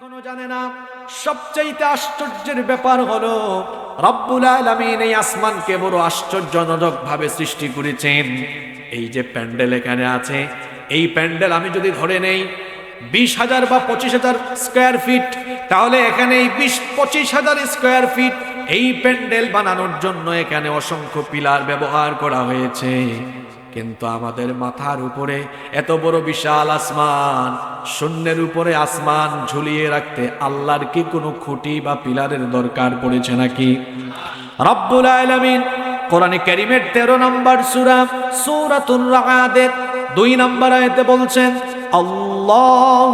এখনও জানে না। সবচাইতে আশ্চর্যের ব্যাপার হলো, রব্বুল আলামিন এই আসমানকে বড় আশ্চর্যজনক ভাবে সৃষ্টি করেছেন। এই যে প্যান্ডেল এখানে আছে, এই প্যান্ডেল আমি যদি ধরে নেই, বিশ হাজার বা পঁচিশ হাজার স্কোয়ার ফিট, তাহলে এখানে এই বিশ পঁচিশ হাজার স্কোয়ার ফিট এই প্যান্ডেল বানানোর জন্য এখানে অসংখ্য পিলার ব্যবহার করা হয়েছে। কিন্তু আমাদের মাথার উপরে এত বড় বিশাল আসমান, শূন্যের উপরে আসমান ঝুলিয়ে রাখতে আল্লাহর কি কোনো খুঁটি বা পিলারের দরকার পড়েছে নাকি? রব্বুল আলমিন কোরআনে ক্যারিমের তেরো নম্বর সুরা সুরাতুল রাহাদের দুই নম্বর আয়তে বলছেন, আল্লাহুল্লাযী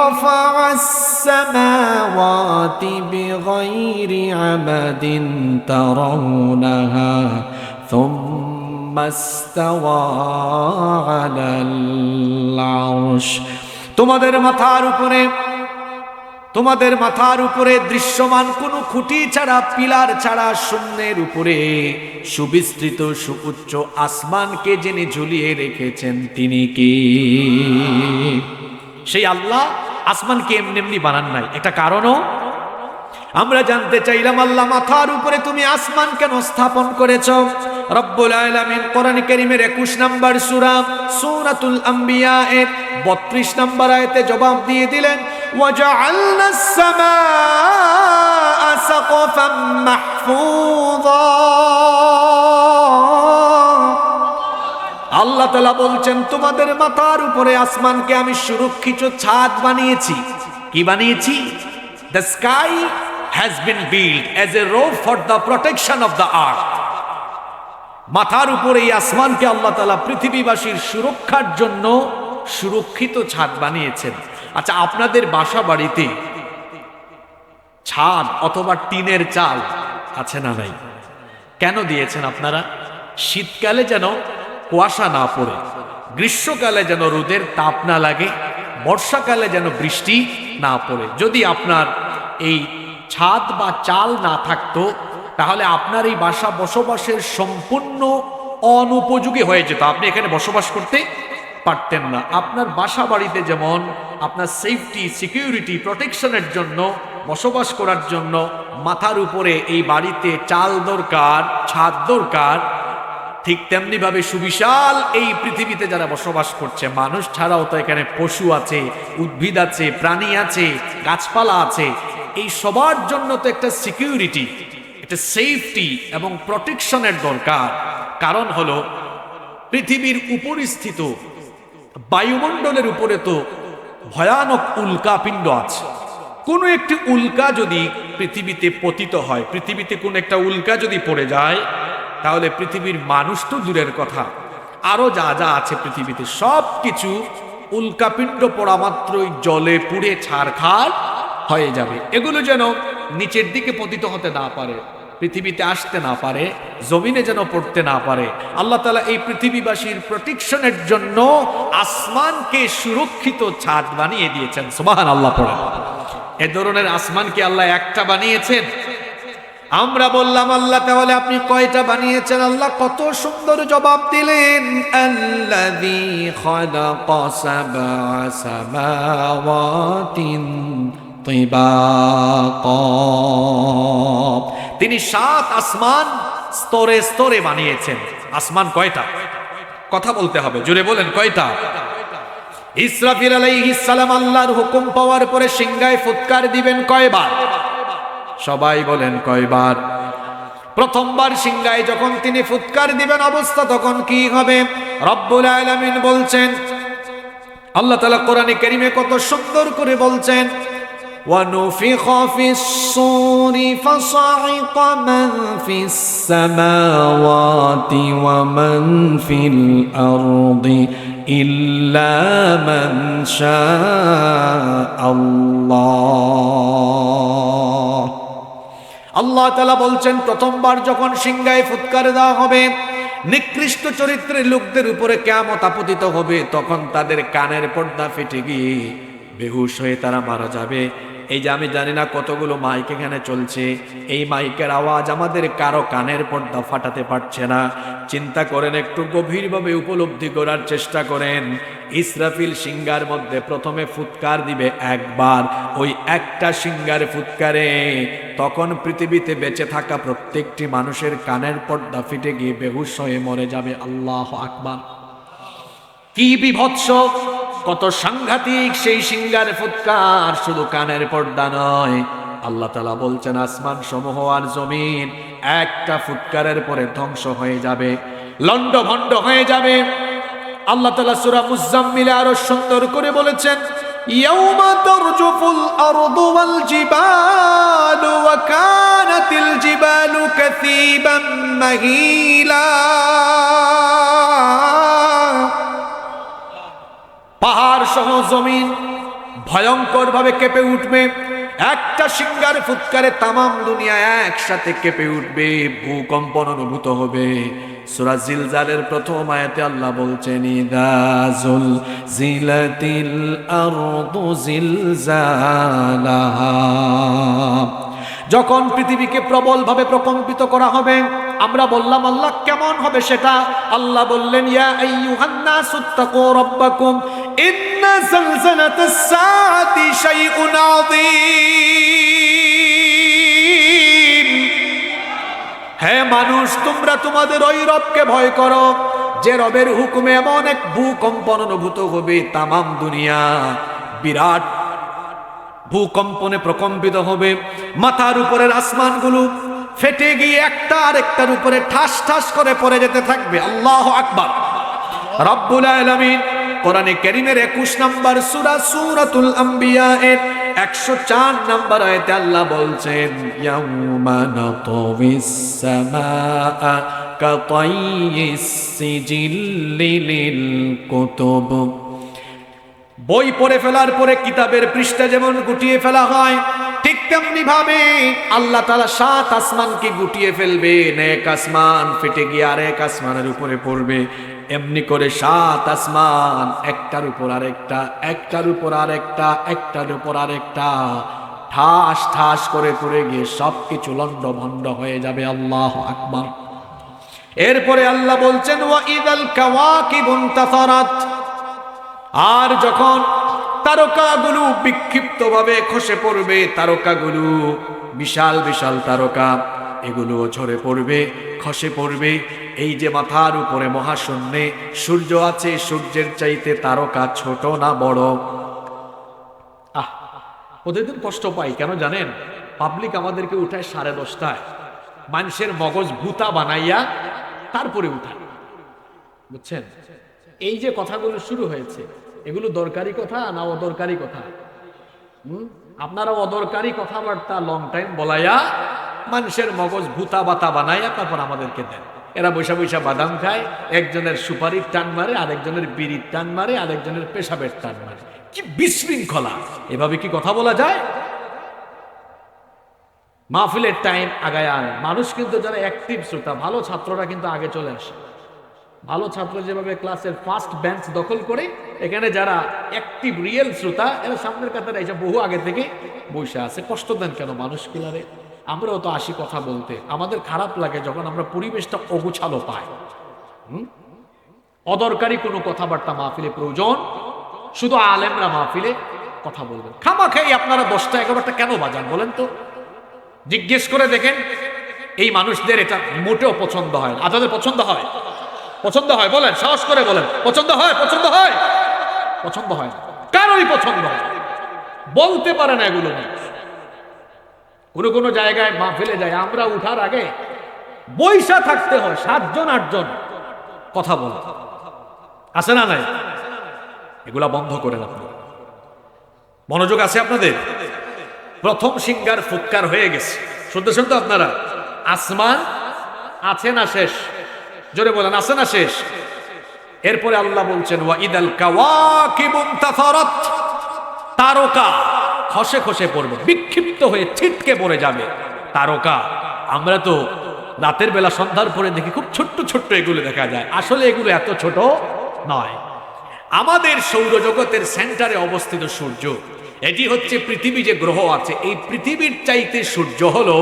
রাফা'আস সামাওয়াতি বিগাইরি আমাদিন তারাউনাহা ثم তোমাদের মাথার উপরে, তোমাদের মাথার উপরে দৃশ্যমান কোনো খুঁটি ছাড়া, পিলার ছাড়া শূন্যের উপরে সুবিস্তৃত সুউচ্চ আসমানকে যিনি ঝুলিয়ে রেখেছেন, তিনি কি? সেই আল্লাহ আসমানকে এমনি এমনি বানান নাই। একটা কারণও আমরা জানতে চাইলাম, আল্লাহ মাথার উপরে তুমি আসমান কেন স্থাপন করেছ? রব্বুল আলামিন কোরআন কারীমের 21 নম্বর সূরা, সূরাতুল আম্বিয়া এর 32 নম্বর আয়াতে জবাব দিয়ে দিলেন আল্লাহ তাআলা বলছেন, তোমাদের মাথার উপরে আসমানকে আমি সুরক্ষিত ছাদ বানিয়েছি। কি বানিয়েছি? The sky has been build as a rope for the protection of the earth মাথার উপরে এই আসমানকে আল্লাহ তালা পৃথিবীবাসীর সুরক্ষার জন্য সুরক্ষিত ছাদ বানিয়েছেন। আচ্ছা আপনাদের বাসা বাড়িতে ছাদ অথবা টিনের চাল আছে না নাই? কেন দিয়েছেন আপনারা? শীতকালে যেন কুয়াশা না পড়ে, গ্রীষ্মকালে যেন রোদের তাপ না লাগে, বর্ষাকালে যেন বৃষ্টি না পড়ে। যদি আপনার এই ছাদ বা চাল না থাকতো, তাহলে আপনার এই বাসা বসবাসের সম্পূর্ণ অনুপযোগী হয়ে যেত। আপনি এখানে বসবাস করতে পারতেন না। আপনার বাসা বাড়িতে যেমন আপনার সেফটি সিকিউরিটি প্রোটেকশনের জন্য, বসবাস করার জন্য মাথার উপরে এই বাড়িতে চাল দরকার, ছাদ দরকার, ঠিক তেমনি ভাবে সুবিশাল এই পৃথিবীতে যারা বসবাস করছে, মানুষ ছাড়াও তো এখানে পশু আছে, উদ্ভিদ আছে, প্রাণী আছে, গাছপালা আছে এই সবার জন্য তো একটা সিকিউরিটি একটা সেফটি এবং প্রোটেকশনের দরকার। কারণ হলো, পৃথিবীর উপরিস্থিত বায়ুমণ্ডলের উপরে তো ভয়ানক উল্কাপিণ্ড আছে। কোনো একটি উল্কা যদি পৃথিবীতে পতিত হয়, পৃথিবীতে কোন একটা উল্কা যদি পড়ে যায়, তাহলে পৃথিবীর মানুষ তো দূরের কথা। আরও যা যা আছে পৃথিবীতে সব কিছু উল্কাপিণ্ড পড়া মাত্রই জলে পুড়ে ছাড় ছাড়খাড় হয়ে যাবে। এগুলো যেন নিচের দিকে পতিত হতে না পারে, পৃথিবীতে আসতে না পারে, জমিনে যেন পড়তে না পারে। আল্লাহ তালা এই পৃথিবীবাসীর প্রোটেকশনের জন্য আসমানকে সুরক্ষিত ছাদ বানিয়ে দিয়েছেন। সুবাহান আল্লাহ পড়ে। এ ধরনের আসমানকে আল্লাহ একটা বানিয়েছেন। আমরা বললাম, আল্লাহ, তাহলে আপনি কয়টা বানিয়েছেন? আল্লাহ কত সুন্দর জবাব দিলেন, আল্লাযী তিনি সাত আসমান স্তরে স্তরে বানিয়েছেন। আসমান কয়টা? কথা বলতে হবে জুড়ে বলেন, কয়টা? ইসরাফিল আলাইহিস সালাম আল্লাহর হুকুম পাওয়ার পরে সিংহায় ফুৎকার দিবেন কয়বার? সবাই বলেন কয়বার। প্রথমবার সিংহায় যখন তিনি ফুৎকার দিবেন অবস্থা তখন কি হবে? রব্বুল আলামিন বলছেন, আল্লাহ তাআলা কোরআনে কারীমে কত সুন্দর করে বলছেন ونفخ في الصور فصعق من في السماوات ومن في الأرض إلا من شاء الله আল্লাহ তালা বলছেন প্রথমবার যখন সিংহায় ফুৎকার দেওয়া হবে নিকৃষ্ট চরিত্রের লোকদের উপরে কেমত আপতিত হবে তখন তাদের কানের পর্দা ফেটে গিয়ে বেহুশ হয়ে তারা মারা যাবে এই যে আমি জানি না কতগুলো মাইক এখানে চলছে, এই মাইকের আওয়াজ আমাদের কারও কানের পর্দা ফাটাতে পারছে না। চিন্তা করেন, একটু গভীরভাবে উপলব্ধি করার চেষ্টা করেন। ইসরাফিল সিঙ্গার মধ্যে প্রথমে ফুৎকার দিবে একবার। ওই একটা সিঙ্গার ফুৎকারে তখন পৃথিবীতে বেঁচে থাকা প্রত্যেকটি মানুষের কানের পর্দা ফিটে গিয়ে বেহুশ হয়ে মরে যাবে। আল্লাহ আকবার। কি বিভৎস! কত সাংঘাতিক সেই সিঙ্গার ফুৎকার, শুধু কানের পর্দা নয়। আল্লাহ তালা বলছেন আসমান সমূহ আর জমিন একটা ফুৎকারের পরে ধ্বংস হয়ে যাবে লন্ড ভণ্ড হয়ে যাবে। আল্লাহ তালা সুরা মুজাম্মিলে আরও সুন্দর করে বলেছেন, ইয়াউমা তারজুফুল আরদু পাহাড় সহ জমিন ভয়ঙ্কর ভাবে কেঁপে উঠবে। একটা সিঙ্গার ফুৎকারে তামাম দুনিয়া একসাথে কেঁপে উঠবে ভূকম্পন অনুভূত হবে। সূরা জিলজালের প্রথম আয়াতে আল্লাহ বলছেন ইদাজুল জিলাতিল আরদু জিলজালাহা। যখন পৃথিবীকে প্রবলভাবে প্রকম্পিত করা হবে, আমরা বললাম, আল্লাহ কেমন হবে সেটা? আল্লাহ বললেন হে মানুষ, তোমরা তোমাদের ওই রবকে ভয় করো। যে রবের হুকুমে এমন এক ভূকম্পন অনুভূত হবে তামাম দুনিয়া। বিরাট ভূকম্পনে প্রকম্পিত হবে। মাথার উপরের আসমানগুলো ফেটে গিয়ে একটা আরেকটার উপরে ঠাস ঠাস করে পড়ে যেতে থাকবে। আল্লাহ আকবার। রব্বুল আলামিন কোরআনে কারীমের 21 নম্বর সুরা সুরাতুল আম্বিয়া এর 104 নম্বর আয়াতে আল্লাহ বলছেন কাতাইয়িস সিজিল্লি কুতুব। বই পড়ে ফেলার পরে কিতাবের পৃষ্ঠা যেমন গুটিয়ে ফেলা হয়, ঠিক তেমনি ভাবে আল্লাহ তালা সাত আসমানকে গুটিয়ে ফেলবে এক আসমান ফেটে গিয়ে আর এক আসমানের উপরে পড়বে। এমনি করে সাত আসমান, একটার উপর আর একটা একটার উপর আর একটা একটার উপর আর একটা ঠাস ঠাস করে পড়ে গিয়ে সব কিছু লন্ড ভন্ড হয়ে যাবে। আল্লাহ আকবার। এরপরে আল্লাহ বলছেন, ওয়া ইদাল কাওয়াকিবুন তাসারাত আর যখন তারকাগুলো বিক্ষিপ্তভাবে খসে পড়বে, তারকাগুলো, বিশাল বিশাল তারকা, এগুলো ঝরে পড়বে, খসে পড়বে। এই যে মাথার উপরে মহাশূন্যে সূর্য আছে, সূর্যের চাইতে তারকা ছোট না বড়? আহ প্রতিদিন কষ্ট পাই, কেন জানেন? পাবলিক আমাদেরকে উঠায় সাড়ে দশটায়। মানুষের মগজ ভূতা বানাইয়া তারপরে উঠায়। বুঝছেন? এই যে কথাগুলো শুরু হয়েছে, এগুলো দরকারি কথা না অদরকারি কথা? আপনারা অদরকারি কথাবার্তা লং টাইম বলাইয়া মানুষের মগজ ভূতা বাতা বানাইয়া তারপর আমাদেরকে দেন। এরা বৈশা বৈশা বাদাম খায়, একজনের সুপারির টান মারে, আরেকজনের বিড়ির টান মারে, আরেকজনের পেশাবের টান মারে। কি বিশৃঙ্খলা! এভাবে কি কথা বলা যায়? মাহফিলের টাইম আগায় আনে মানুষ কিন্তু যারা অ্যাক্টিভ শ্রোতা, ভালো ছাত্ররা কিন্তু আগে চলে আসে। ভালো ছাত্র যেভাবে ক্লাসের ফার্স্ট বেঞ্চ দখল করে, এখানে যারা অ্যাক্টিভ রিয়েল শ্রোতা, এরা সামনের কাতারে এসে বহু আগে থেকে বসে আছে। কষ্ট দেন কেন মানুষ কিলারে আমরাও তো আসি কথা বলতে। আমাদের খারাপ লাগে যখন আমরা পরিবেশটা অগুছালো পাই? অদরকারি কোনো কথাবার্তা মাহফিলে প্রয়োজন। শুধু আলেমরা মাহফিলে কথা বলবেন। খামা খাই আপনারা দশটা এগারোটা কেন বাজান বলেন তো? জিজ্ঞেস করে দেখেন। এই মানুষদের এটা মোটেও পছন্দ হয় না। আপনাদের পছন্দ হয়? পছন্দ হয়, বলেন, সাহস করে বলেন। পছন্দ হয় পছন্দ হয়? পছন্দ হয় না। কারোরই পছন্দ হয় বলতে পারে না এগুলো কোনো কোনো জায়গায় মা ফেলে যায়, আমরা উঠার আগে বৈশা থাকতে হয়, সাতজন, আটজন, কথা বলে। আছে না নাই? এগুলা বন্ধ করেন আপনারা মনোযোগ আছে আপনাদের? প্রথম সিঙ্গার ফুৎকার হয়ে গেছে। শুনতে শুনতে আপনারা, আসমান আছে না শেষ? জোরে বলেন, আছে না শেষ? এরপরে আল্লাহ বলছেন তারকা খসে খসে পড়বে, বিক্ষিপ্ত হয়ে ছিটকে পড়ে যাবে। তারকা, আমরা তো রাতের বেলা সন্ধ্যার পরে দেখি খুব ছোট্ট ছোট্ট এগুলো দেখা যায়। আসলে এগুলো এত ছোট নয়। আমাদের সৌরজগতের সেন্টারে অবস্থিত সূর্য, এটি হচ্ছে পৃথিবী যে গ্রহ আছে, এই পৃথিবীর চাইতে সূর্য হলো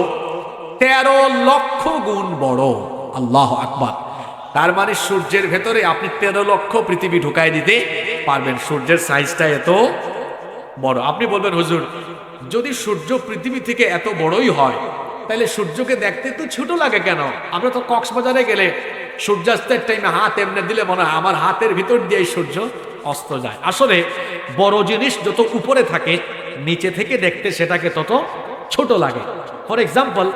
তেরো লক্ষ গুণ বড়। আল্লাহ আকবার। তার মানে সূর্যের ভেতরে আপনি তেরো লক্ষ পৃথিবী ঢুকাই দিতে পারবেন। সূর্যের সাইজটা এত বড়। আপনি বলবেন, হুজুর, যদি সূর্য পৃথিবী থেকে এত বড়ই হয়, তাহলে সূর্যকে দেখতে তো ছোট লাগে কেন? আমরা তো কক্সবাজারে গেলে সূর্যাস্তের টাইমে হাত এমনি দিলে মনে হয়, আমার হাতের ভিতর দিয়ে সূর্য অস্ত যায়। আসলে বড় জিনিস যত উপরে থাকে, নিচে থেকে দেখতে সেটাকে তত ছোট লাগে। ফর এক্সাম্পল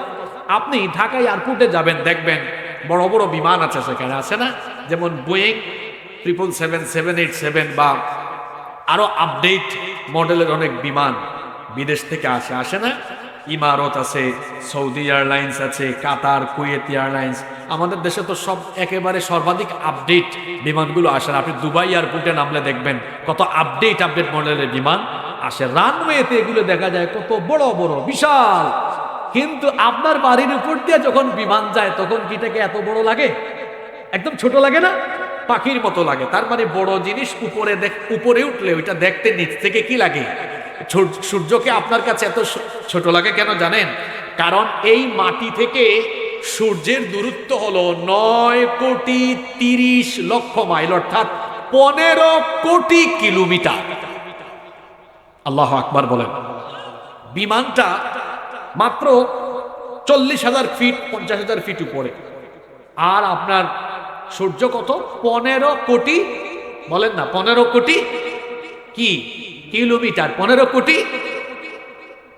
আপনি ঢাকা এয়ারপোর্টে যাবেন, দেখবেন বড় বড় বিমান আছে সেখানে, আছে না? যেমন Boeing triple seven seven eight seven বা আরও আপডেট মডেলের অনেক বিমান বিদেশ থেকে আসে আসে না? ইমারত আছে, সৌদি এয়ারলাইন্স আছে, কাতার, কুয়েত এয়ারলাইন্স আমাদের দেশে তো সব একেবারে সর্বাধিক আপডেট বিমানগুলো আসে। আপনি দুবাই এয়ারপোর্টে নামলে দেখবেন কত আপডেট আপডেট মডেলের বিমান আসে। রানওয়েতে এগুলো দেখা যায় কত বড় বড়, বিশাল কিন্তু আপনার বাড়ির উপর দিয়ে যখন বিমান যায়, তখন কি এটাকে এত বড় লাগে? একদম ছোট লাগে না? পাখির মতো লাগে। তার মানে বড় জিনিস উপরে দেখ, উপরে উঠলে ওইটা দেখতে নিচ থেকে কি লাগে? সূর্যকে আপনার কাছে এত ছোট লাগে কেন জানেন? কারণ এই মাটি থেকে সূর্যের দূরত্ব হলো নয় কোটি তিরিশ লক্ষ মাইল, অর্থাৎ পনেরো কোটি কিলোমিটার। আল্লাহ আকবার বলেন। বিমানটা মাত্র চল্লিশ হাজার ফিট পঞ্চাশ হাজার ফিট উপরে। আর আপনার সূর্য কত? পনেরো কোটি, বলেন না, পনেরো কোটি কি? কিলোমিটার, পনেরো কোটি?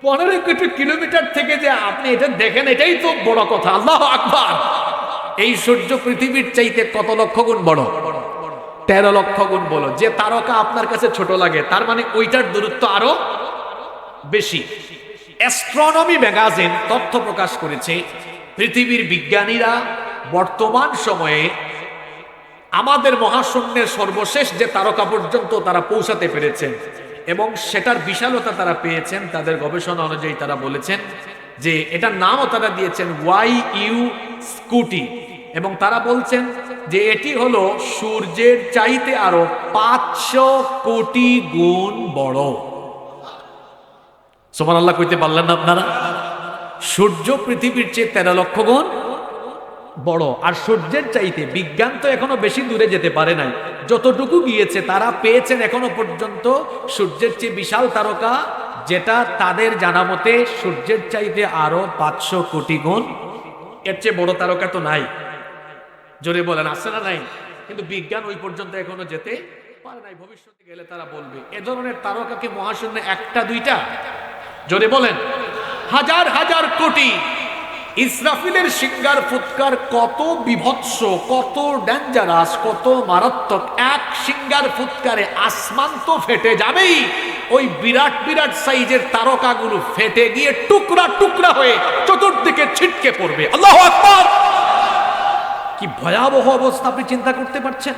পনেরো কোটি কিলোমিটার থেকে যে আপনি এটা দেখেন, এটাই তো বড় কথা। আল্লাহ আকবার! এই সূর্য পৃথিবীর চাইতে কত লক্ষ গুণ বড়? তেরো লক্ষ গুণ বলো যে তারকা আপনার কাছে ছোট লাগে, তার মানে ওইটার দূরত্ব আরও বেশি। অ্যাস্ট্রনমি ম্যাগাজিন তথ্য প্রকাশ করেছে পৃথিবীর বিজ্ঞানীরা বর্তমান সময়ে আমাদের মহাশূন্যের সর্বশেষ যে তারকা পর্যন্ত তারা পৌঁছাতে পেরেছেন এবং সেটার বিশালতা তারা পেয়েছেন, তাদের গবেষণা অনুযায়ী তারা বলেছেন যে এটার নামও তারা দিয়েছেন ওয়াই ইউ স্কুটি এবং তারা বলছেন যে এটি হলো সূর্যের চাইতে আরও পাঁচশো কোটি গুণ বড়। সোমান আল্লাহ কইতে পারলেন না আপনারা? সূর্য পৃথিবীর চেয়ে তেরো লক্ষ গুণ বড়। আর সূর্যের চাইতে বিজ্ঞান তো এখনও বেশি দূরে যেতে পারে নাই। যতটুকু গিয়েছে, তারা পেয়েছেন এখনও পর্যন্ত সূর্যের চেয়ে বিশাল তারকা, যেটা তাদের জানা মতে সূর্যের চাইতে আরও পাঁচশো কোটি গুণ। এর চেয়ে বড় তারকা তো নাই। জোরে বলেন, আছে না নাই? কিন্তু বিজ্ঞান ওই পর্যন্ত এখনও যেতে পারে নাই। ভবিষ্যতে গেলে তারা বলবে, এ ধরনের তারকাকে মহাশূন্য একটা, দুইটা জোরে বলেন, হাজার হাজার কোটি ইসরাফিলের সিঙ্গার ফুৎকার কত বিভৎস, কত ডেঞ্জারাস কত মারাত্মক। এক সিঙ্গার ফুৎকারে আসমান তো ফেটে যাবেই, ওই বিরাট বিরাট সাইজের তারকাগুলো ফেটে গিয়ে টুকরা টুকরা হয়ে চতুর্দিকে ছিটকে পড়বে। আল্লাহ আকবার! কি ভয়াবহ অবস্থা আপনি চিন্তা করতে পারছেন?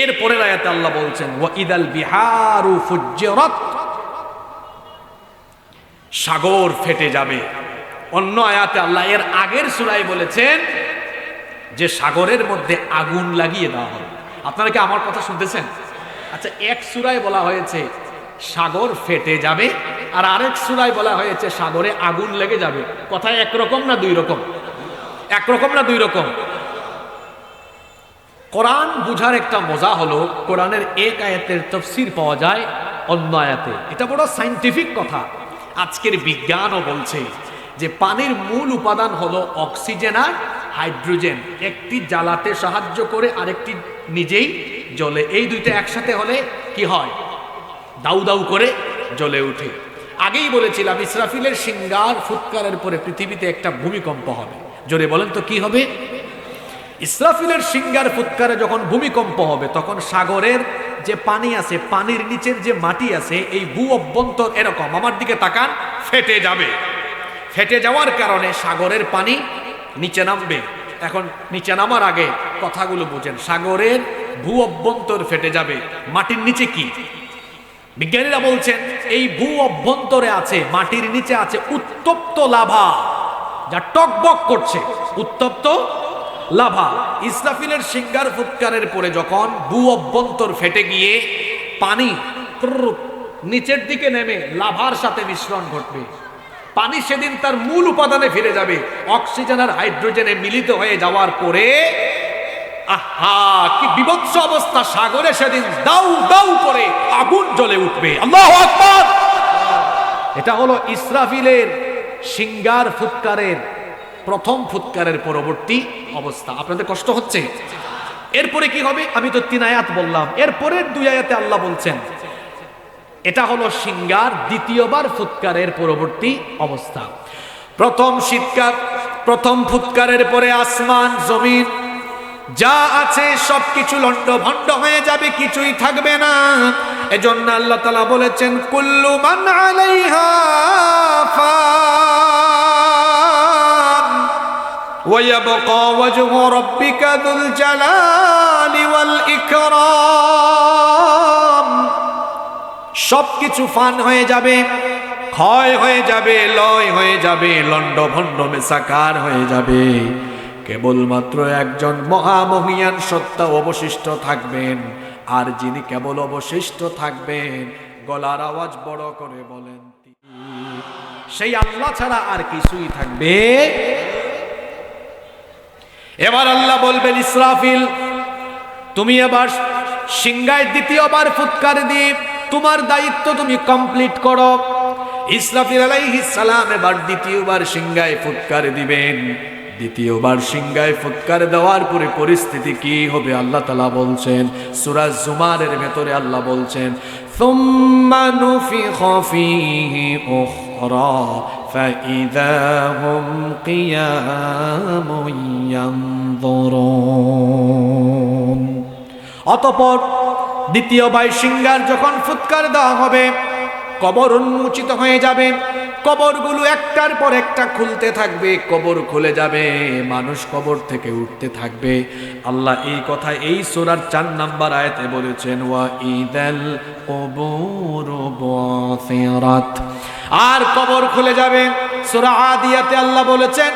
এর পরের আয়াতে আল্লাহ বলছেন ওয়াইদাল বিহারু ফুজ্জরাত। সাগর ফেটে যাবে। অন্য আয়াতে আল্লাহ এর আগের সুরাই বলেছেন যে সাগরের মধ্যে আগুন লাগিয়ে দেওয়া হবে। আপনারা কি আমার কথা শুনতেছেন? আচ্ছা এক সুরায় বলা হয়েছে, সাগর ফেটে যাবে, আর আরেক সুরায় বলা হয়েছে, সাগরে আগুন লেগে যাবে। কথা একরকম না দুই রকম? একরকম না দুই রকম? কোরআন বুঝার একটা মজা হলো, কোরআনের এক আয়াতের তফসির পাওয়া যায় অন্য আয়াতে। এটা বড় সাইন্টিফিক কথা। আজকের বিজ্ঞানও বলছে যে পানির মূল উপাদান হলো অক্সিজেন আর হাইড্রোজেন। একটি জ্বালাতে সাহায্য করে আরেকটি নিজেই জ্বলে। এই দুইটা একসাথে হলে কি হয়? দাউ দাউ করে জ্বলে ওঠে আগেই বলেছিলাম, ইসরাফিলের সিঙ্গার ফুৎকারের পরে পৃথিবীতে একটা ভূমিকম্প হবে। জোরে বলেন তো কি হবে? ইসরাফিলের সিঙ্গার ফুৎকারে যখন ভূমিকম্প হবে, তখন সাগরের যে পানি আছে, পানির নিচের যে মাটি আছে, এই ভূ অভ্যন্তর এরকম। আমার দিকে তাকান, ফেটে যাবে। ফেটে যাওয়ার কারণে সাগরের পানি নিচে নামবে। এখন নিচে নামার আগে কথাগুলো বুঝেন। সাগরের ভূ অভ্যন্তর ফেটে যাবে। মাটির নিচে কি? বিজ্ঞানীরা বলছেন, এই ভূ অভ্যন্তরে আছে, মাটির নিচে আছে উত্তপ্ত লাভা, যা টকবক করছে। উত্তপ্ত লাভা, ইসরাফিলের সিঙ্গার ফুৎকারের পরে যখন ভূ অভ্যন্তর ফেটে গিয়ে পানি নিচের দিকে নেমে লাভার সাথে মিশ্রণ ঘটবে, পানি সেদিন তার মূল উপাদানে ফিরে যাবে, অক্সিজেন আর হাইড্রোজেনে মিলিত হয়ে যাওয়ার পরে, আহা, কি বিভৎস অবস্থা, সাগরে সেদিন দাউ দাউ করে আগুন জ্বলে উঠবে। আল্লাহ এটা হলো ইসরাফিলের সিঙ্গার ফুৎকারের প্রথম ফুৎকারের পরবর্তী অবস্থা। আপনাদের কষ্ট হচ্ছে? এরপরে কি হবে? আমি তো তিন আয়াত বললাম। এরপরের দুই আয়াতে আল্লাহ বলছেন, এটা হলো সিঙ্গার দ্বিতীয়বার ফুৎকারের পরবর্তী অবস্থা। প্রথম শীতকার, প্রথম ফুৎকারের পরে আসমান, জমিন, যা আছে সবকিছু লন্ড ভন্ড হয়ে যাবে, কিছুই থাকবে না। এজন্য আল্লাহ তালা বলেছেন, কুল্লু মান আলাইহা ফান ويبقى وجه ربك ذو الجلال والإكرام সবকিছু ফান হয়ে যাবে ক্ষয় হয়ে যাবে লয় হয়ে যাবে লন্ড ভণ্ড মেসাকার হয়ে যাবে কেবলমাত্র একজন মহামহিয়ান সত্তা অবশিষ্ট থাকবেন আর যিনি কেবল অবশিষ্ট থাকবেন গলার আওয়াজ বড় করে বলেন তিনি। সেই আল্লাহ ছাড়া আর কিছুই থাকবে এবার আল্লাহ বলবেন, ইসরাফিল, তুমি এবার সিংগায় দ্বিতীয়বার ফুৎকার দিয়ে তোমার দায়িত্ব তুমি কমপ্লিট করো। ইসরাফিল আলাইহিস সালাম এবার দ্বিতীয়বার সিংগায় ফুৎকার দিবেন। দ্বিতীয়বার সিংগায় ফুৎকার দেওয়ার পরে পরিস্থিতি কি হবে আল্লাহ তালা বলছেন সুরাজ জুমারের ভেতরে আল্লাহ বলছেন ثم نفخ فيه أخرى فإذا هم قيام ينظرون অতপর দ্বিতীয় বাই সিঙ্গার যখন ফুৎকার দেওয়া হবে কবর উন্মোচিত হয়ে যাবে কবরগুলো একটার পর একটা খুলতে থাকবে কবর খুলে যাবে মানুষ কবর থেকে উঠতে থাকবে আল্লাহ এই কথা এই সোরার চার নাম্বার আয়াতে বলেছেন ওয়া ইদাল কবর বসিরাত আর কবর খুলে যাবে। সূরা আদিয়াতে আল্লাহ বলেছেন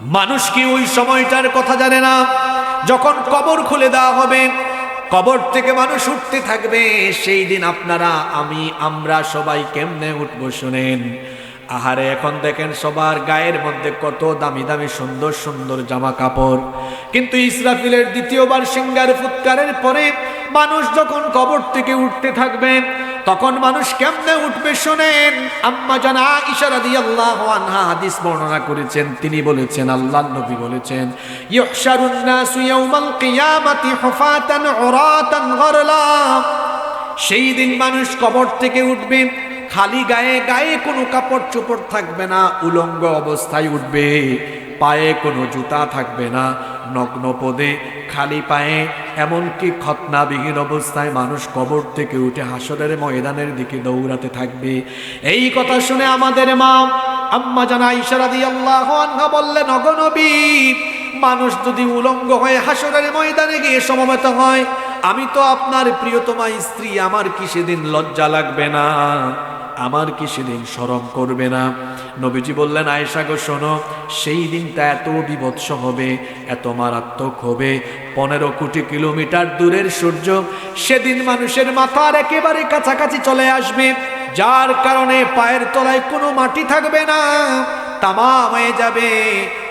মানুষ কি ওই সময়টার কথা জানে না? যখন কবর খুলে দেওয়া হবে, কবর থেকে মানুষ উঠতে থাকবে, সেই দিন আপনারা, আমি, আমরা সবাই কেমনে উঠবো শুনেন। আহারে, এখন দেখেন সবার গায়ের মধ্যে কত দামি দামি সুন্দর সুন্দর জামা কাপড়। কিন্তু ইসরাফিলের দ্বিতীয়বার সিঙ্গার ফুৎকারের পরে মানুষ যখন কবর থেকে উঠতে থাকবেন তখন মানুষ কেমনে উঠবে শোনেন? আম্মা জানা ইশারা দিয়ে আল্লাহ আনহা হাদিস বর্ণনা করেছেন, তিনি বলেছেন আল্লাহ নবী বলেছেন ইহশারুন নাসু কিয়ামাতি হুফাতান উরাতান গরলা। সেই দিন মানুষ কবর থেকে উঠবে খালি গায়ে গায়ে কোনো কাপড় চোপড় থাকবে না, উলঙ্গ অবস্থায় উঠবে। পায়ে কোনো জুতা থাকবে না, নগ্ন পদে, খালি পায়ে, এমনকি খতনাবিহীন অবস্থায় মানুষ কবর থেকে উঠে হাসরের ময়দানের দিকে দৌড়াতে থাকবে। এই কথা শুনে আমাদের মা আম্মা জানা ইশারা দিয়ে আল্লাহ বললেন অগনবী মানুষ যদি উলঙ্গ হয়ে হাসরের ময়দানে গিয়ে সমবেত হয়, আমি তো আপনার প্রিয়তমা স্ত্রী, আমার কি সেদিন লজ্জা লাগবে না? আমার কি সেদিন স্মরণ করবে না। নবীজি বললেন, আয়েশা গো, শোনো, সেই দিনটা এত বিভৎস হবে, এত মারাত্মক হবে। পনেরো কোটি কিলোমিটার দূরের সূর্য, সেদিন মানুষের মাথার একেবারে কাছাকাছি চলে আসবে। যার কারণে পায়ের তলায় কোনো মাটি থাকবে না। তামা হয়ে যাবে।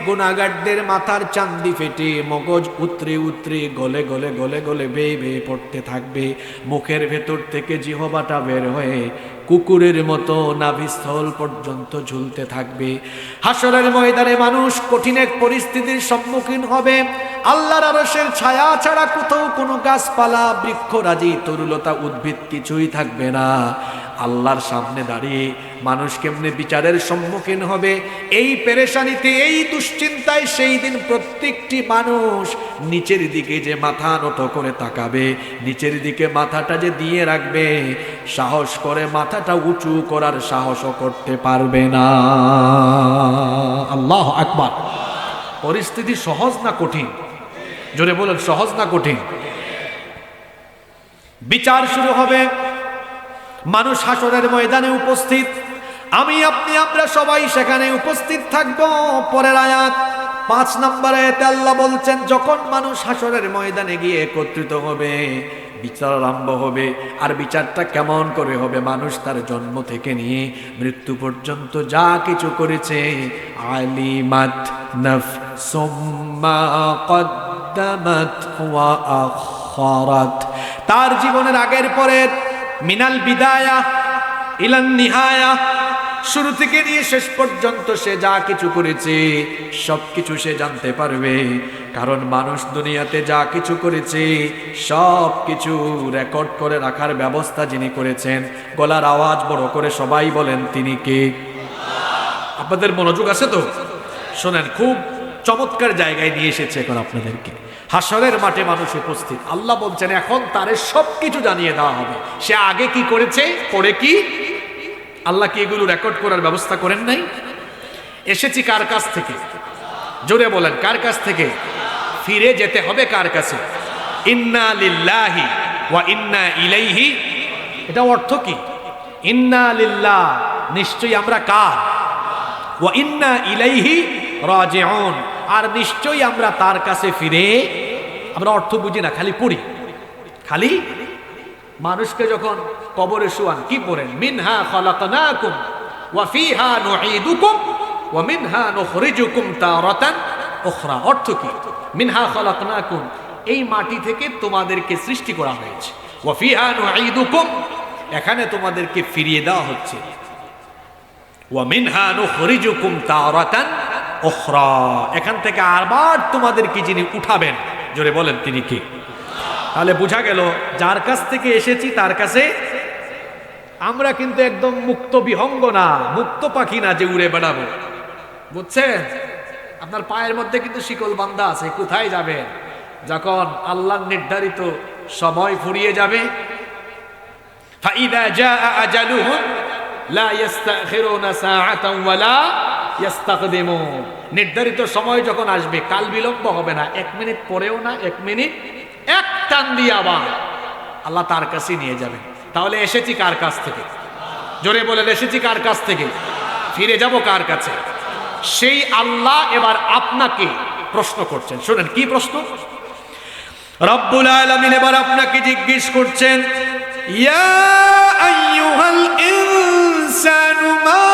গুণাগারদের মাথার চান্দি ফেটে মগজ উতরে উতরে গলে গলে গলে গলে বেয়ে বেয়ে পড়তে থাকবে। মুখের ভেতর থেকে জিহবাটা বের হয়ে কুকুরের মতো নাভিস্থল পর্যন্ত ঝুলতে থাকবে। হাসরের ময়দানে মানুষ কঠিন এক পরিস্থিতির সম্মুখীন হবে। আল্লাহর আরশের ছায়া ছাড়া কোথাও কোনো গাছপালা, বৃক্ষরাজি, তরুলতা উদ্ভিদ কিছুই থাকবে না। আল্লাহর সামনে দাঁড়িয়ে মানুষ কেমনে বিচারের সম্মুখীন হবে? এই পেরেশানিতে, এই দুশ্চিন্তায় সেই দিন প্রত্যেকটি মানুষ নিচের দিকে যে মাথা নত করে তাকাবে, নিচের দিকে মাথাটা যে দিয়ে রাখবে, সাহস করে মাথাটা উঁচু করার সাহসও করতে পারবে না। আল্লাহ আকবার। পরিস্থিতি সহজ না কঠিন? জোরে বলেন, সহজ না কঠিন? বিচার শুরু হবে। মানুষ হাসরের ময়দানে উপস্থিত। আমি, আপনি, আমরা সবাই সেখানে উপস্থিত থাকব। পরের আয়াত, পাঁচ নম্বরে আল্লাহ বলছেন, যখন মানুষ হাসরের ময়দানে গিয়ে একত্রিত হবে, বিচার আরম্ভ হবে, আর বিচারটা কেমন করে হবে মানুষ তার জন্ম থেকে নিয়ে মৃত্যু পর্যন্ত যা কিছু করেছে, আলিমাত নফ সোম্মা কদ্দামাত ওয়া আখারাত। তার জীবনের আগের পরের মিনাল বিদায়া, ইলান নিহায়া। শুরু থেকে নিয়ে শেষ পর্যন্ত সে যা কিছু করেছে, সব কিছু সে জানতে পারবে। কারণ মানুষ দুনিয়াতে যা কিছু করেছে, সব কিছু রেকর্ড করে রাখার ব্যবস্থা যিনি করেছেন, গলার আওয়াজ বড় করে সবাই বলেন, তিনি কে? আপনাদের মনোযোগ আছে তো? শোনেন, খুব চমৎকার জায়গায় নিয়ে এসেছে এখন আপনাদেরকে। হাসরের মাঠে মানুষ উপস্থিত। আল্লাহ বলছেন, এখন তারে সব কিছু জানিয়ে দেওয়া হবে। সে আগে কি করেছে, পরে কি? আল্লাহ কি এগুলো রেকর্ড করার ব্যবস্থা করেন নাই? এসেছি কার কাছ থেকে? জোরে বলেন, কার কাছ থেকে? ফিরে যেতে হবে কার কাছে? ইন্না লিল্লাহি ওয়া ইন্না ইলাইহি। এটা অর্থ কি? ইন্না লিল্লাহ, নিশ্চয়ই আমরা কার? ওয়া ইন্না ইলাইহি রাজিউন। আর নিশ্চয়ই আমরা তার কাছে ফিরে আমরা অর্থ বুঝি না, খালি পড়ি। খালি মানুষকে যখন কবরে শুয়ান, কি পড়েন? মিনহা খলাকনাকুম ওয়া ফিহা ওয়া মিনহা নুখরিজুকুম তারাতান উখরা। অর্থ কি? মিনহা খলাকনাকুম, এই মাটি থেকে তোমাদেরকে সৃষ্টি করা হয়েছে। ওয়া ফিহা নুঈদুকুম, এখানে তোমাদেরকে ফিরিয়ে দেওয়া হচ্ছে। ওয়া মিনহা নুখরিজুকুম তারাতান উখরা এখান থেকে আবার তোমাদেরকে যিনি উঠাবেন জোরে বলেন তিনি কি তাহলে বোঝা গেল যার কাছ থেকে এসেছি তার কাছে আমরা কিন্তু একদম মুক্ত বিহঙ্গ না মুক্ত পাখি না যে উড়ে বেড়াবো বুঝছেন আপনার পায়ের মধ্যে কিন্তু শিকল বান্ধা আছে কোথায় যাবেন যখন আল্লাহ নির্ধারিত সময় ফুরিয়ে যাবে فإذا جاء أجلهم لا يستأخرون ساعة ولا يستقدمون নির্ধারিত সময় যখন আসবে, কাল বিলম্ব হবে না। এক মিনিট পরেও না, এক মিনিট, এক টান দিয়ে আবার। আল্লাহ তার কাছে নিয়ে যাবেন। তাহলে এসেছি কার কাছ থেকে? জোরে বলেন, এসেছি কার কাছ থেকে? ফিরে যাব কার কাছে? সেই আল্লাহ এবার আপনাকে প্রশ্ন করছেন। শুনেন, কি প্রশ্ন? রব্বুল আলামিন এবার আপনাকে জিজ্ঞেস করছেন, ইয়া ইনসানু মা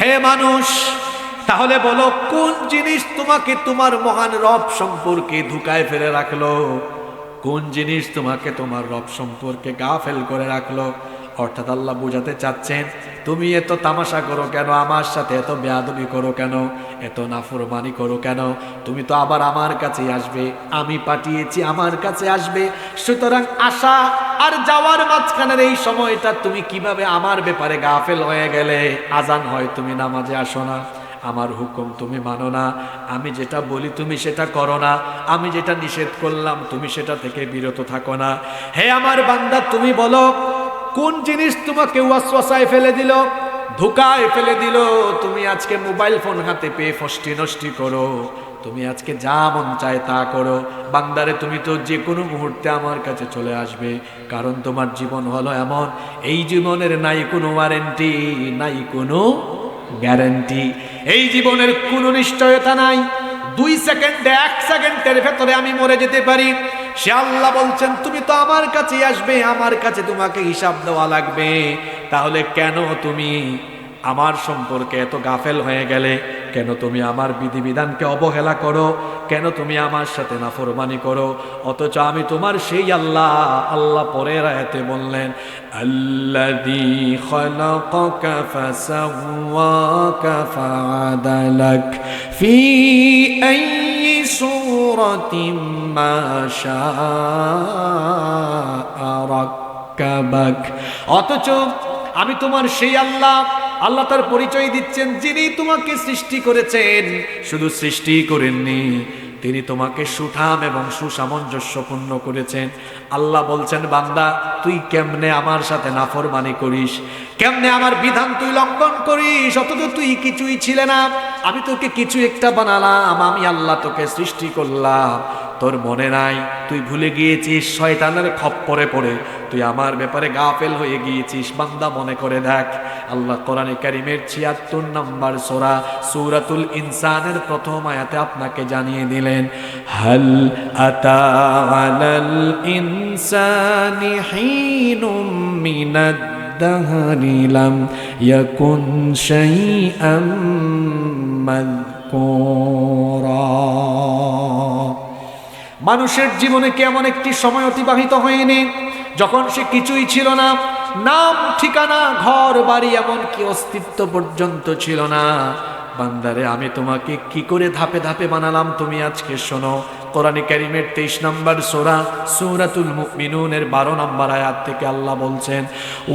হে মানুষ, তাহলে বলো, কোন জিনিস তোমাকে তোমার মহান রব সম্পর্কে ধুকায় ফেলে রাখল? কোন জিনিস তোমাকে তোমার রব সম্পর্কে গা ফেল করে রাখল? অর্থাৎ আল্লাহ বোঝাতে চাচ্ছেন তুমি এত তামাশা করো কেন? আমার সাথে এত বেয়াদবি করো কেন? এত নাফরমানি করো কেন? তুমি তো আবার আমার কাছে আসবে। আমি পাঠিয়েছি, আমার কাছে আসবে। সুতরাং আশা আর যাওয়ার মাঝখানের এই সময়টা তুমি কীভাবে আমার ব্যাপারে গাফেল হয়ে গেলে? আজান হয়, তুমি নামাজে আসো না। আমার হুকুম তুমি মানো না। আমি যেটা বলি তুমি সেটা করো না। আমি যেটা নিষেধ করলাম, তুমি সেটা থেকে বিরত থাকো না। হে আমার বান্দা, তুমি বলো কোন জিনিস তোমাকে ওয়াসওয়াসায় ফেলে দিল? ধোকায় ফেলে দিল। তুমি আজকে মোবাইল ফোন হাতে পেয়ে ফষ্টি নষ্টি করো। তুমি আজকে যা মন চায় তা করো। বান্দারে, তুমি তো যে কোনো মুহূর্তে আমার কাছে চলে আসবে। কারণ তোমার জীবন হলো এমন। এই জীবনের নাই কোনো ওয়ারেন্টি, নাই কোনো গ্যারেন্টি। এই জীবনের কোনো নিশ্চয়তা নাই। দুই সেকেন্ডে, এক সেকেন্ডের ভেতরে আমি মরে যেতে পারি। সে আল্লাহ বলছেন, তুমি তো আমার কাছে আসবে, আমার কাছে তোমাকে হিসাব দেওয়া লাগবে। তাহলে কেন তুমি আমার সম্পর্কে এত গাফেল হয়ে গেলে? কেন তুমি আমার বিধিবিধানকে অবহেলা করো? কেন তুমি আমার সাথে নাফরমানি করো? অথচ আমি তোমার সেই আল্লাহ আল্লাহ পরের আয়াতে বললেন ফাআদালাক ফি অথচ আমি তোমার সেই আল্লাহ আল্লাহ তার পরিচয় দিচ্ছেন যিনি তোমাকে সৃষ্টি করেছেন। শুধু সৃষ্টি করেননি তিনি তোমাকে সুঠাম এবং সুসামঞ্জস্যপূর্ণ করেছেন। আল্লাহ বলছেন, বান্দা, তুই কেমনে আমার সাথে নাফরমানি করিস? কেমনে আমার বিধান তুই লঙ্ঘন করিস? অথচ তুই কিছুই ছিলে না। আমি তোকে কিছু একটা বানালাম, আমি আল্লাহ তোকে সৃষ্টি করলাম। তোর মনে নাই? তুই ভুলে গিয়েছিস, শয়তানের খপ্পরে পড়ে। তুই আমার ব্যাপারে গাফেল হয়ে গিয়েছিস, বান্দা মনে করে দেখ। আল্লাহ কোরআনে কারিমের ছিয়াত্তর নম্বর সোরা, সুরাতুল ইনসানের প্রথম আয়াতে আপনাকে জানিয়ে দিলেন, হাল আতাল ইনসানি মিনাদ মানুষের জীবনে কেমন একটি সময় অতিবাহিত হয়নি। যখন সে কিছুই ছিল না, নাম, ঠিকানা, ঘর, বাড়ি এমন কি অস্তিত্ব পর্যন্ত ছিল না। বান্দারে, আমি তোমাকে কি করে ধাপে ধাপে বানালাম তুমি আজকে শোনো। কোরআনে কারিমের তেইশ নম্বর সোরা, সুরাতুল মুমিনুনের বারো নম্বর আয়াত থেকে আল্লাহ বলছেন,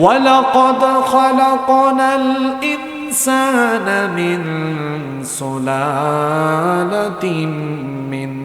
ওয়ালাকাদ খালাকানাল ইনসানা মিন সুলালাতিন মিন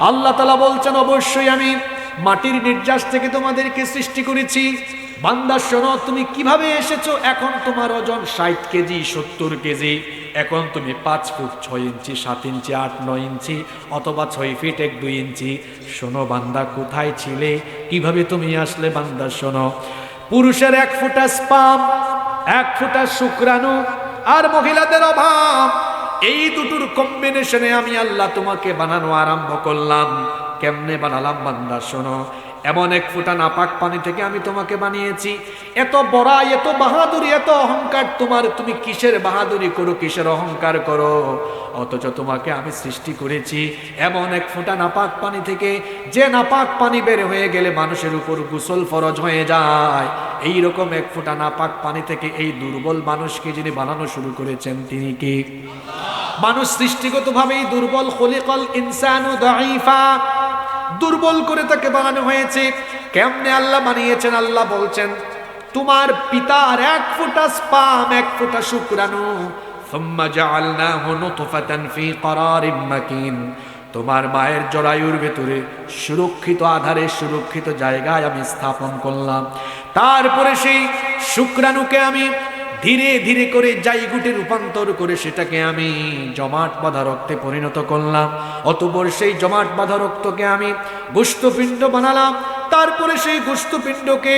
আল্লাহ তালা বলছেন, অবশ্যই আমি মাটির নির্যাস থেকে তোমাদেরকে সৃষ্টি করেছি। বান্দা, শোনো, তুমি কীভাবে এসেছ? এখন তোমার ওজন ষাট কেজি, সত্তর কেজি। এখন তুমি পাঁচ ফুট ছয় ইঞ্চি, সাত ইঞ্চি, আট, নয় ইঞ্চি অথবা ছয় ফিট এক, দুই ইঞ্চি। শোনো, বান্দা, কোথায় ছিলে? কীভাবে তুমি আসলে, বান্দা, শোনো। পুরুষের এক ফুটা স্পাম, এক ফুটা শুক্রাণু আর মহিলাদের অভাব। এই দুটোর কম্বিনেশনে আমি আল্লাহ তোমাকে বানানো আরম্ভ করলাম। কেমনে বানালাম বান্দা, শোনো। এমন এক ফুটা নাপাক পানি থেকে আমি তোমাকে বানিয়েছি। এত বড়াই, এত বাহাদুরি, এত অহংকার, তোমার তুমি কিসের বাহাদুরি করো, কিসের অহংকার করো? অথচ তোমাকে আমি সৃষ্টি করেছি। এমন এক ফুটা নাপাক পানি থেকে যে নাপাক পানি বের হয়ে গেলে মানুষের উপর গোসল ফরজ হয়ে যায়। এই রকম এক ফুটা নাপাক পানি থেকে এই দুর্বল মানুষকে যিনি বানানো শুরু করেছেন, তিনি কি? মানুষ সৃষ্টিগতভাবেই দুর্বল হলিকল ইনসানু দাইফা দুর্বল করে তাকে বানানো হয়েছে। কেমনে আল্লাহ বানিয়েছেন? আল্লাহ বলছেন, তোমার পিতার এক ফোঁটা স্পাম, এক ফোঁটা مَّكِينٍ তোমার মায়ের জরায়ুর ভেতরে সুরক্ষিত আধারে সুরক্ষিত জায়গায় আমি স্থাপন করলাম। তারপরে সেই শুক্রাণুকে আমি ধীরে ধীরে করে জাইগুটে রূপান্তর করে সেটাকে আমি জমাট বাঁধা রক্তে পরিণত করলাম। অতপর সেই জমাট বাঁধা রক্তকে আমি গোষ্ঠপিণ্ড বানালাম। তারপরে সেই গোষ্ঠপিণ্ডকে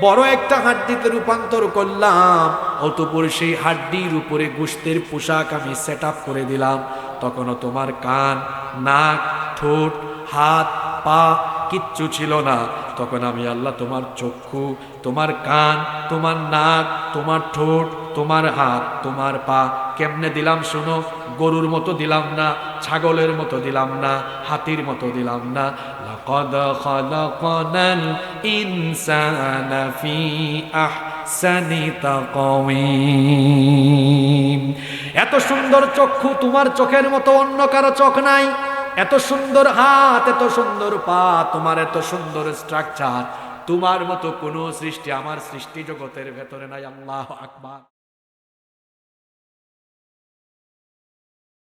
বড় একটা হাড্ডিতে রূপান্তর করলাম। অতপর সেই হাড্ডির উপরে গোষ্ঠের পোশাক আমি সেট করে দিলাম। তখনও তোমার কান, নাক, ঠোঁট, হাত, পা কিচ্ছু ছিল না। তখন আমি আল্লাহ তোমার চক্ষু, তোমার কান, তোমার নাক, তোমার ঠোঁট, তোমার হাত, তোমার পা কেমনে দিলাম শোনো? গরুর মতো দিলাম না, ছাগলের মতো দিলাম না, হাতির মতো দিলাম না। লাকাদ খালাকনাল ইনসানা ফি আহসানি তাকওয়িম। এত সুন্দর চক্ষু তোমার চোখের মতো অন্য কারও চোখ নাই। এত সুন্দর হাত, এত সুন্দর পা, তোমার এত সুন্দর স্ট্রাকচার তোমার মতো কোনো সৃষ্টি আমার সৃষ্টি জগতের ভেতরে নাই, আল্লাহ আকবার।